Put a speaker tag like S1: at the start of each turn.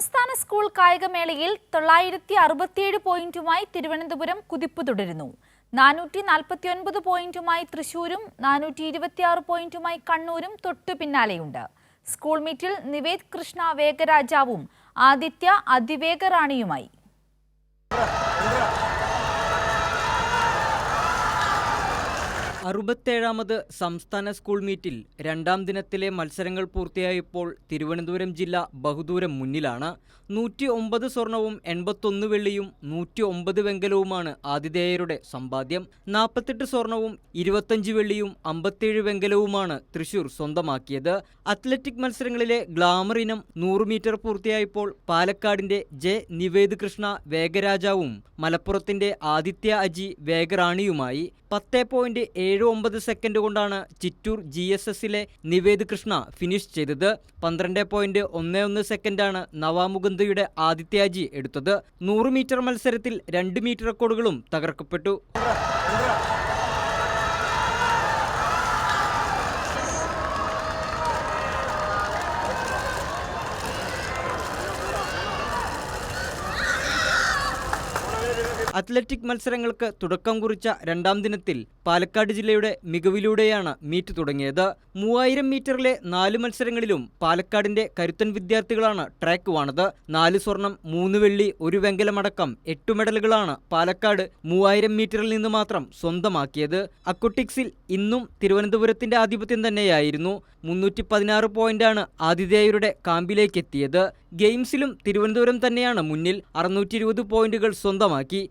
S1: സംസ്ഥാന സ്കൂൾ കായികമേളയിൽ തൊള്ളായിരത്തി അറുപത്തിയേഴ് പോയിന്റുമായി തിരുവനന്തപുരം കുതിപ്പ് തുടരുന്നു. നാനൂറ്റി നാൽപ്പത്തിയൊൻപത് പോയിന്റുമായി തൃശൂരും നാനൂറ്റി ഇരുപത്തിയാറ് പോയിന്റുമായി കണ്ണൂരും തൊട്ടു പിന്നാലെയുണ്ട്. സ്കൂൾ മീറ്റിൽ നിവേദ് കൃഷ്ണ വേഗരാജാവും ആദിത്യ അതിവേഗ റാണിയുമായി.
S2: അറുപത്തേഴാമത് സംസ്ഥാന സ്കൂൾ മീറ്റിൽ രണ്ടാം ദിനത്തിലെ മത്സരങ്ങൾ പൂർത്തിയായപ്പോൾ തിരുവനന്തപുരം ജില്ല ബഹുദൂരം മുന്നിലാണ്. നൂറ്റി ഒമ്പത് സ്വർണവും എൺപത്തൊന്ന് വെള്ളിയും നൂറ്റി ഒമ്പത് വെങ്കലവുമാണ് ആതിഥേയരുടെ സമ്പാദ്യം. നാൽപ്പത്തെട്ട് സ്വർണവും ഇരുപത്തഞ്ച് വെള്ളിയും അമ്പത്തേഴ് വെങ്കലവുമാണ് തൃശൂർ സ്വന്തമാക്കിയത്. അത്ലറ്റിക് മത്സരങ്ങളിലെ ഗ്ലാമർ ഇനം നൂറ് മീറ്റർ പൂർത്തിയായപ്പോൾ പാലക്കാടിന്റെ ജെ. നിവേദ് കൃഷ്ണ വേഗരാജാവും മലപ്പുറത്തിന്റെ ആദിത്യ അജി വേഗറാണിയുമായി പത്ത് പോയിന്റ് ഏഴ് ഒമ്പത് സെക്കൻഡ് കൊണ്ടാണ് ചിറ്റൂർ ജി എസ് എസിലെ നിവേദ് കൃഷ്ണ ഫിനിഷ് ചെയ്തത്. പന്ത്രണ്ട് പോയിന്റ് ഒന്ന് ഒന്ന് സെക്കൻഡാണ് നവാമുകുന്ദയുടെ ആദിത്യാജി എടുത്തത്. നൂറ് മീറ്റർ മത്സരത്തിൽ രണ്ട് മീറ്റർ റെക്കോർഡുകളും തകർക്കപ്പെട്ടു. അത്ലറ്റിക് മത്സരങ്ങൾക്ക് തുടക്കം കുറിച്ച രണ്ടാം ദിനത്തിൽ പാലക്കാട് ജില്ലയുടെ മികവിലൂടെയാണ് മീറ്റ് തുടങ്ങിയത്. മൂവായിരം മീറ്ററിലെ നാല് മത്സരങ്ങളിലും പാലക്കാടിന്റെ കരുത്തൻ വിദ്യാർത്ഥികളാണ് ട്രാക്ക് വാണത്. നാല് സ്വർണം മൂന്ന് വെള്ളി ഒരു വെങ്കലമടക്കം എട്ട് മെഡലുകളാണ് പാലക്കാട് മൂവായിരം മീറ്ററിൽ നിന്ന് മാത്രം സ്വന്തമാക്കിയത്. അക്വട്ടിക്സിൽ ഇന്നും തിരുവനന്തപുരത്തിന്റെ ആധിപത്യം തന്നെയായിരുന്നു. മുന്നൂറ്റി പതിനാറ് പോയിന്റാണ് ആതിഥേയരുടെ കാമ്പിലേക്ക് എത്തിയത് ഗെയിംസിലും തിരുവനന്തപുരം തന്നെയാണ് മുന്നിൽ. അറുന്നൂറ്റി ഇരുപത് പോയിന്റുകൾ സ്വന്തമാക്കി.